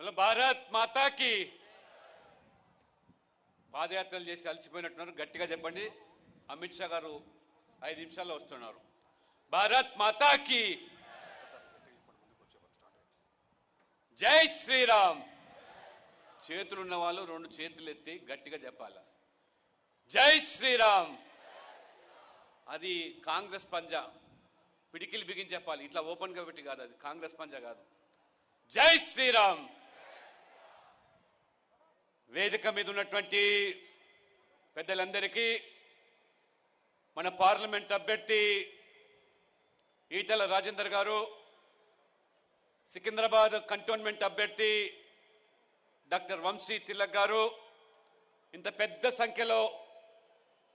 మళ్ళీ భారత్ మాతాకి. పాదయాత్రలు చేసి అలసిపోయినట్టున్నారు. గట్టిగా చెప్పండి. అమిత్ షా గారు ఐదు నిమిషాల్లో వస్తున్నారు. భారత్ మాతాకి. జై శ్రీరామ్. చేతులున్న వాళ్ళు రెండు చేతులు ఎత్తి గట్టిగా చెప్పాలి. జై శ్రీరామ్. అది కాంగ్రెస్ పంజా. పిడికిలు బిగించి చెప్పాలి. ఇట్లా ఓపెన్గా పెట్టి కాదు అది. కాంగ్రెస్ పంజా కాదు. జై శ్రీరామ్. వేదిక మీద ఉన్నటువంటి పెద్దలందరికీ మన పార్లమెంట్ అభ్యర్థి ఈటల రాజేందర్ గారు సికింద్రాబాద్ కంటోన్మెంట్ అభ్యర్థి డాక్టర్ వంశీ తిలక్ గారు ఇంత పెద్ద సంఖ్యలో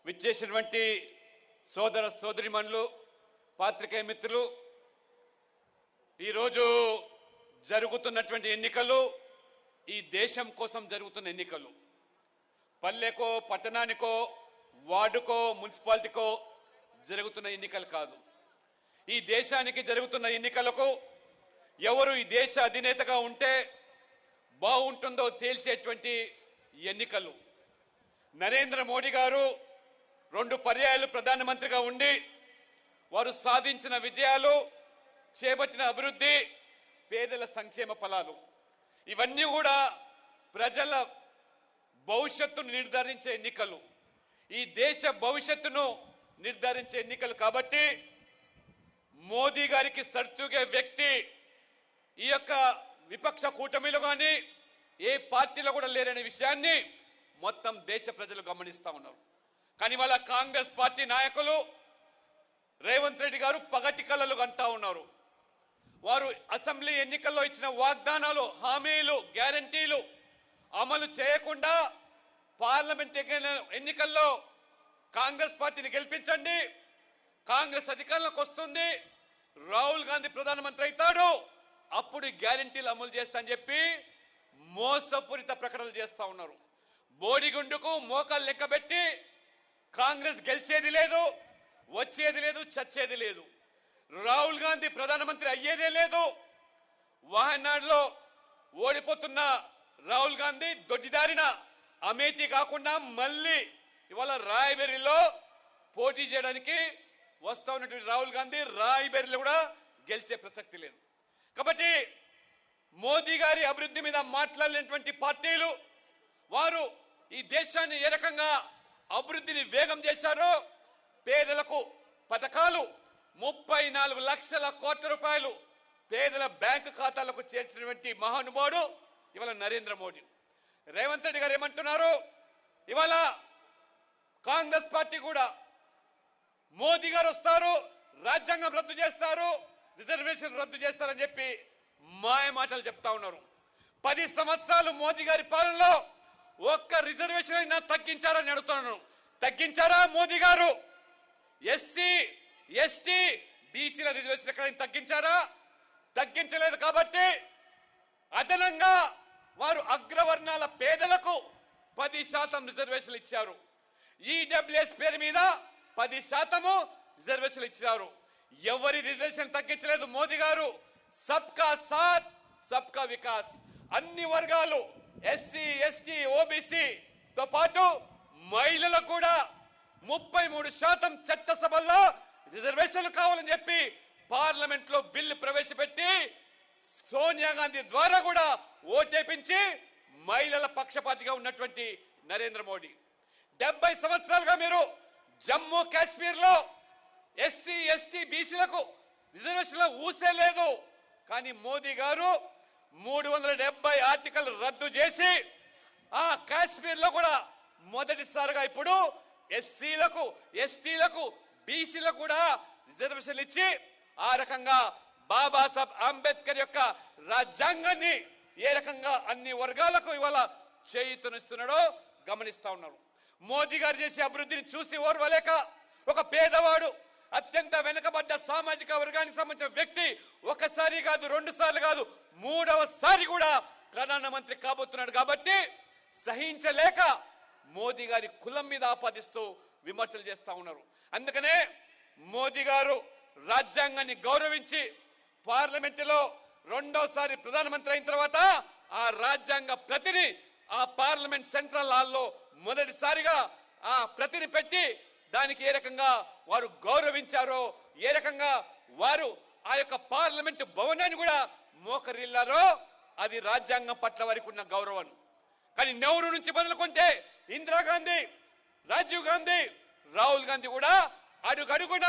విచ్చేసినటువంటి సోదర సోదరిమణులు పాత్రికేయ మిత్రులు ఈరోజు జరుగుతున్నటువంటి ఎన్నికలు ఈ దేశం కోసం జరుగుతున్న ఎన్నికలు. పల్లెకో పట్టణానికో వార్డుకో మున్సిపాలిటీకో జరుగుతున్న ఎన్నికలు కాదు. ఈ దేశానికి జరుగుతున్న ఎన్నికలకు ఎవరు ఈ దేశ అధినేతగా ఉంటే బాగుంటుందో తేల్చేటువంటి ఎన్నికలు. నరేంద్ర మోడీ గారు రెండు పర్యాయాలు ప్రధానమంత్రిగా ఉండి వారు సాధించిన విజయాలు చేపట్టిన అభివృద్ధి పేదల సంక్షేమ ఫలాలు. ఇవన్నీ కూడా ప్రజల భవిష్యత్తును నిర్ధారించే ఎన్నికలు. ఈ దేశ భవిష్యత్తును నిర్ధారించే ఎన్నికలు కాబట్టి మోదీ గారికి సర్తూగే వ్యక్తి ఈ యొక్క విపక్ష కూటమిలో కానీ ఏ పార్టీలో కూడా లేరనే విషయాన్ని మొత్తం దేశ ప్రజలు గమనిస్తూ ఉన్నారు. కానీ వాళ్ళ కాంగ్రెస్ పార్టీ నాయకులు రేవంత్ రెడ్డి గారు పగటి కళలు కంటా ఉన్నారు. వారు అసెంబ్లీ ఎన్నికల్లో ఇచ్చిన వాగ్దానాలు హామీలు గ్యారంటీలు అమలు చేయకుండా పార్లమెంట్ ఎన్నికల్లో కాంగ్రెస్ పార్టీని గెలిపించండి కాంగ్రెస్ అధికారంలోకి వస్తుంది రాహుల్ గాంధీ ప్రధానమంత్రి అవుతాడు అప్పుడు గ్యారంటీలు అమలు చేస్తా అని చెప్పి మోసపూరిత ప్రకటనలు చేస్తా ఉన్నారు. బోడిగుండుకు మోకాలు లెక్కబెట్టి కాంగ్రెస్ గెలిచేది లేదు వచ్చేది లేదు చచ్చేది లేదు. రాహుల్ గాంధీ ప్రధానమంత్రి అయ్యేదే లేదు. వాయనాడులో ఓడిపోతున్న రాహుల్ గాంధీ దొడ్డిదారిన అమేతి కాకుండా మళ్ళీ ఇవాళ రాయబెర్రీలో పోటీ చేయడానికి వస్తా ఉన్నటువంటి రాహుల్ గాంధీ రాయబెర్రీలో కూడా గెలిచే ప్రసక్తి లేదు. కాబట్టి మోదీ గారి అభివృద్ధి మీద మాట్లాడినటువంటి పార్టీలు వారు ఈ దేశాన్ని ఏ రకంగా అభివృద్ధిని వేగం చేశారో పేదలకు పథకాలు ముప్పై నాలుగు లక్షల కోట్ల రూపాయలు పేదల బ్యాంకు ఖాతాలకు చేర్చినటువంటి మహానుభావుడు ఇవాళ నరేంద్ర మోడీ. రేవంత్ రెడ్డి గారు ఏమంటున్నారు? ఇవాళ కాంగ్రెస్ పార్టీ కూడా మోదీ గారు వస్తారు రాజ్యాంగం రద్దు చేస్తారు రిజర్వేషన్ రద్దు చేస్తారని చెప్పి మాయ మాటలు చెప్తా ఉన్నారు. పది సంవత్సరాలు మోదీ గారి పాలనలో ఒక్క రిజర్వేషన్ అయినా తగ్గించారని అడుగుతున్నాను. తగ్గించారా మోదీ గారు? ఎస్సీ ఎస్టీ బీసీల రిజర్వేషన్ ఎక్కడైనా తగ్గించారా? తగ్గించలేదు కాబట్టి అదనంగా వారు అగ్రవర్ణాల పేదలకు పది శాతం రిజర్వేషన్లు ఇచ్చారు. ఈడబ్ల్యూఎస్ పేరు మీద పది శాతము రిజర్వేషన్లు ఇచ్చారు. ఎవరి రిజర్వేషన్ తగ్గించలేదు మోదీ గారు? సబ్కా సాత్ సబ్కా వికాస్. అన్ని వర్గాలు ఎస్సీ ఎస్టీ ఓబీసీతో పాటు మహిళలకు కూడా ముప్పై మూడు శాతం చట్టసభల్లో రిజర్వేషన్లు కావాలని చెప్పి పార్లమెంట్లో బిల్లు ప్రవేశపెట్టి సోనియా గాంధీ ద్వారా కూడా ఓటేపించి మహిళల పక్షపాతిగా ఉన్నటువంటి నరేంద్ర మోడీ. డెబ్బై సంవత్సరాలుగా మీరు జమ్మూ కాశ్మీర్లో ఎస్సీ ఎస్టీ బీసీలకు రిజర్వేషన్లో ఊసే లేదు. కానీ మోదీ గారు మూడు వందల డెబ్బై ఆర్టికల్ రద్దు చేసి ఆ కాశ్మీర్లో కూడా మొదటిసారిగా ఇప్పుడు ఎస్సీలకు ఎస్టీలకు బీసీలకు కూడా రిజర్వేషన్లు ఇచ్చి ఆ రకంగా బాబాసాహెబ్ అంబేద్కర్ యొక్క రాజ్యాంగాన్ని ఏ రకంగా అన్ని వర్గాలకు ఇవాళ చేయుతనిస్తున్నాడో గమనిస్తా ఉన్నారు. మోదీ గారు చేసే అభివృద్ధిని చూసి ఓర్వలేక ఒక పేదవాడు అత్యంత వెనుకబడ్డ సామాజిక వర్గానికి సంబంధించిన వ్యక్తి ఒకసారి కాదు రెండు సార్లు కాదు మూడవసారి కూడా ప్రధానమంత్రి కాబోతున్నాడు కాబట్టి సహించలేక మోదీ గారి కులం మీద ఆపాదిస్తూ విమర్శలు చేస్తూ ఉన్నారు. అందుకనే మోదీ గారు రాజ్యాంగాన్ని గౌరవించి పార్లమెంటులో రెండోసారి ప్రధానమంత్రి అయిన తర్వాత ఆ రాజ్యాంగ ప్రతిని ఆ పార్లమెంట్ సెంట్రల్ హాల్లో మొదటిసారిగా ఆ ప్రతిని పెట్టి దానికి ఏ రకంగా వారు గౌరవించారో ఏ రకంగా వారు ఆ యొక్క పార్లమెంట్ భవనాన్ని కూడా మోకరిల్లారో అది రాజ్యాంగం పట్ల వారికి ఉన్న గౌరవం. కానీ నెహ్రూ నుంచి మొదలుకుంటే ఇందిరాగాంధీ రాజీవ్ గాంధీ రాహుల్ గాంధీ కూడా అడుగడుగున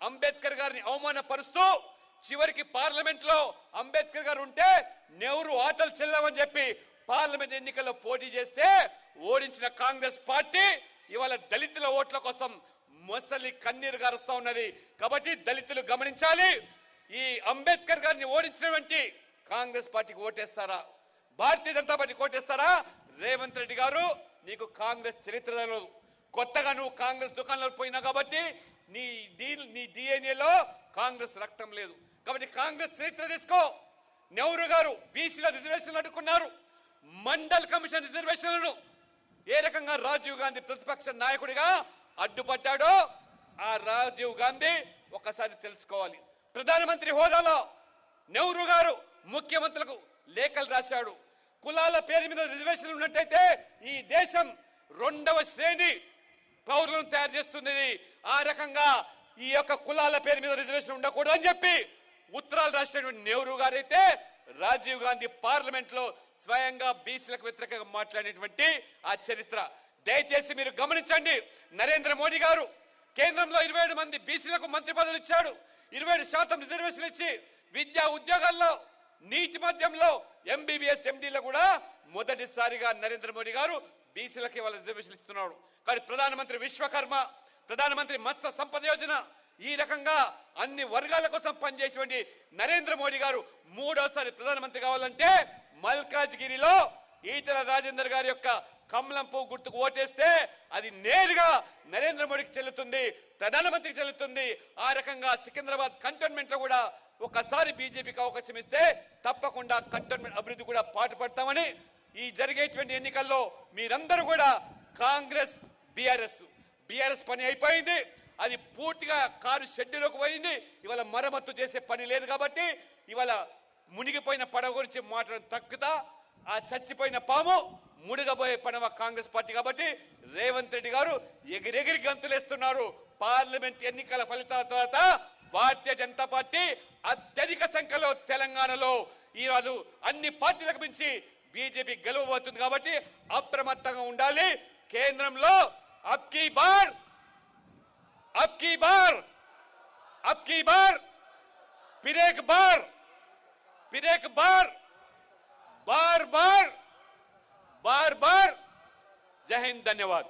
అంబేద్కర్ గారిని అవమానపరుస్తూ చివరికి పార్లమెంట్లో అంబేద్కర్ గారు ఉంటే నెహ్రూ ఆటలు చెల్లవని చెప్పి పార్లమెంట్ ఎన్నికల్లో పోటీ చేస్తే ఓడించిన కాంగ్రెస్ పార్టీ ఇవాళ దళితుల ఓట్ల కోసం మొసలి కన్నీరు గారుస్తా ఉన్నది. కాబట్టి దళితులు గమనించాలి ఈ అంబేద్కర్ గారిని ఓడించినటువంటి కాంగ్రెస్ పార్టీకి ఓటేస్తారా? భారతీయ జనతా పార్టీ ఓటేస్తారా? రేవంత్ రెడ్డి గారు నీకు కాంగ్రెస్ చరిత్ర తెలియదు కొత్తగా నువ్వు కాంగ్రెస్ దుకాణంలో పోయినా కాబట్టి నీ డీ నీ డిఎన్ఏలో కాంగ్రెస్ రక్తం లేదు. కాబట్టి కాంగ్రెస్ చరిత్ర తీసుకో. నెహ్రూ గారు బీసీల రిజర్వేషన్లు అడుక్కున్నారు మండల్ కమిషన్ రిజర్వేషన్లను ఏ రకంగా రాజీవ్ గాంధీ ప్రతిపక్ష నాయకుడిగా అడ్డుపడ్డాడో ఆ రాజీవ్ గాంధీ ఒకసారి తెలుసుకోవాలి. ప్రధానమంత్రి హోదాలో నెహ్రూ గారు ముఖ్యమంత్రులకు లేఖలు రాశాడు. కులాల పేరు మీద రిజర్వేషన్ ఉన్నట్టయితే ఈ దేశం రెండవ శ్రేణి పౌరులను తయారు చేస్తున్నది ఆ రకంగా ఈ యొక్క కులాల పేరు మీద రిజర్వేషన్ ఉండకూడదు అని చెప్పి ఉత్తరాలు రాసినటువంటి నెహ్రూ గారైతే రాజీవ్ గాంధీ పార్లమెంట్లో స్వయంగా బీసీలకు వ్యతిరేకంగా మాట్లాడినటువంటి ఆ చరిత్ర. దయచేసి మీరు గమనించండి నరేంద్ర మోడీ గారు కేంద్రంలో ఇరవై ఏడు మంది బీసీలకు మంత్రి పదవులు ఇచ్చాడు. ఇరవై ఏడు శాతం రిజర్వేషన్ ఇచ్చి విద్యా ఉద్యోగాల్లో నీటి మధ్యంలో ఎంబీబీఎస్ ఎండీలో కూడా మొదటిసారిగా నరేంద్ర మోడీ గారు బీసీలకి వాళ్ళ రిజర్వేషన్లు ఇస్తున్నాడు. కానీ ప్రధానమంత్రి విశ్వకర్మ ప్రధానమంత్రి మత్స్య సంపద యోజన ఈ రకంగా అన్ని వర్గాల కోసం పనిచేసేటువంటి నరేంద్ర మోడీ గారు మూడోసారి ప్రధానమంత్రి కావాలంటే మల్కాజ్గిరిలో ఈటల రాజేందర్ గారి యొక్క కమలం పువ్వు గుర్తుకు ఓటేస్తే అది నేరుగా నరేంద్ర మోడీకి చెల్లుతుంది ప్రధానమంత్రికి చెల్లుతుంది. ఆ రకంగా సికింద్రాబాద్ కంటోన్మెంట్లో కూడా ఒకసారి బీజేపీకి అవకాశం ఇస్తే తప్పకుండా కంటోన్మెంట్ అభివృద్ధి కూడా పాటుపడతామని ఈ జరిగేటువంటి ఎన్నికల్లో మీరందరూ కూడా కాంగ్రెస్ బీఆర్ఎస్ బీఆర్ఎస్ పని అయిపోయింది. అది పూర్తిగా కారు షెడ్యూలోకి పోయింది. ఇవాళ మరమ్మత్తు చేసే పని లేదు కాబట్టి ఇవాళ మునిగిపోయిన పడవ గురించి మాట్లాడడం తక్కుతా ఆ చచ్చిపోయిన పాము మునిగబోయే పడవ కాంగ్రెస్ పార్టీ కాబట్టి రేవంత్ రెడ్డి గారు ఎగిరెగిరి గంతులేస్తున్నారు. పార్లమెంట్ ఎన్నికల ఫలితాల తర్వాత భారతీయ జనతా పార్టీ అత్యధిక సంఖ్యలో తెలంగాణలో ఈరోజు అన్ని పార్టీలకు మించి బీజేపీ గెలవబోతుంది కాబట్టి అప్రమత్తంగా ఉండాలి కేంద్రంలో అబ్ కీ బార్ అబ్ కీ బార్ అబ్ కీ బార్ फिर एक बार फिर एक बार बार बार बार बार जय हिंद धन्यवाद